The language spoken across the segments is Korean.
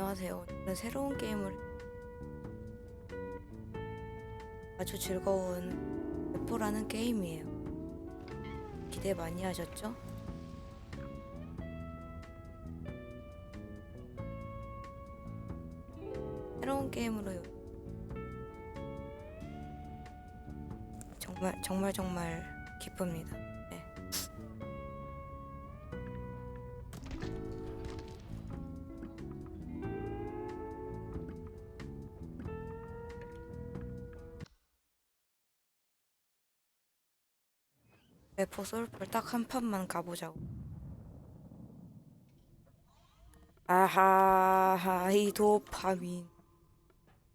안녕하세요. 오늘은 새로운 게임을 아주 즐거운 레포라는 게임이에요. 기대 많이 하셨죠? 새로운 게임으로 정말 정말 정말 기쁩니다. 네. 레포 솔플 딱 한 판만 가보자고. 아하하 이 도파민.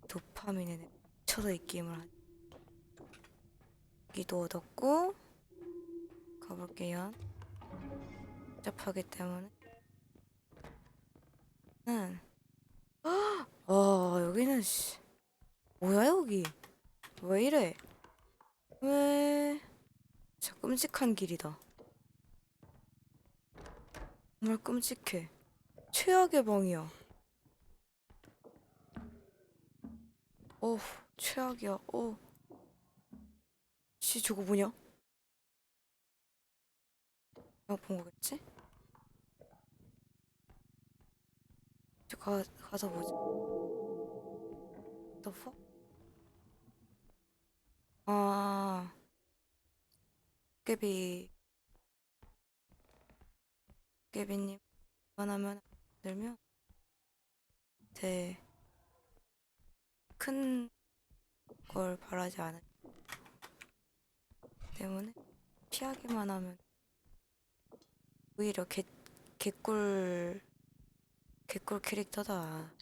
도파민에 미쳐서 이 게임을 하지. 여기도 얻었고 가볼게요. 복잡하기 때문에. 는 어, 여기는 씨. 뭐야 여기? 왜 이래? 왜 진짜 끔찍한 길이다. 정말 끔찍해. 최악의 방이야. 어 최악이야. 어. 씨 저거 뭐냐? 내가 본 거겠지? 저 가, 가서 보자. The fuck? 아 깨비 깨비님 그만하면 들면 제큰 걸 바라지 않은 때문에 피하기만 하면 오히려 개 개꿀 개꿀 캐릭터다.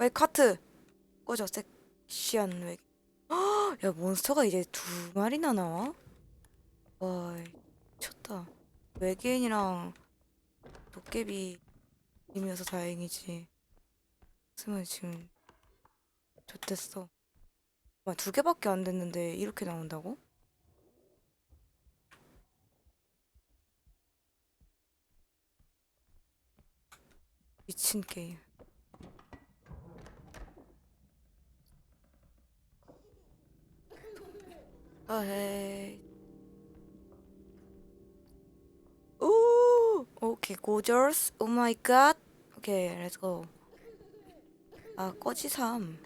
왜 카트 꺼져 섹시한 왜? 야 몬스터가 이제 두 마리나 나와? 와 미쳤다. 외계인이랑 도깨비님이어서 다행이지. 쓰면 지금 좋댔어. 와, 두 개밖에 안 됐는데 이렇게 나온다고? 미친 게임. 아, 헤이. 오, 오케이, 고저스. 오 마이 갓. 오케이, 렛츠 고. 아, 꺼지삼.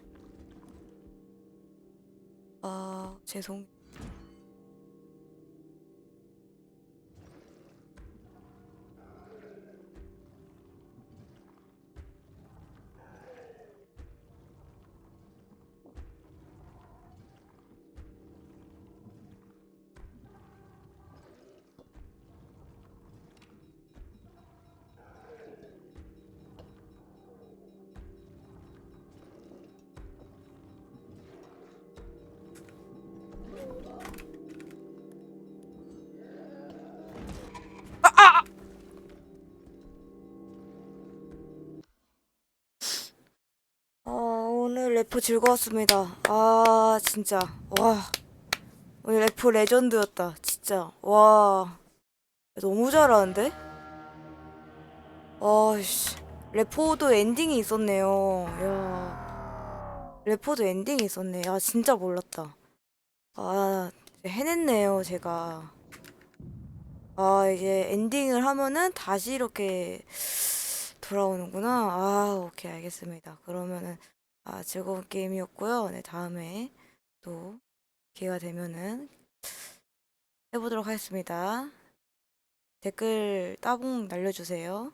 아, 죄송. 오늘 래프 즐거웠습니다. 아, 진짜. 와. 오늘 래프 레전드였다. 진짜. 와. 너무 잘하는데? 아씨. 래퍼도 엔딩이 있었네요. 야. 래퍼도 엔딩이 있었네. 아, 진짜 몰랐다. 아, 해냈네요, 제가. 아, 이제 엔딩을 하면은 다시 이렇게 돌아오는구나. 아, 오케이, 알겠습니다. 그러면은, 아, 즐거운 게임이었고요. 네, 다음에 또 기회가 되면은 해보도록 하겠습니다. 댓글 따봉 날려주세요.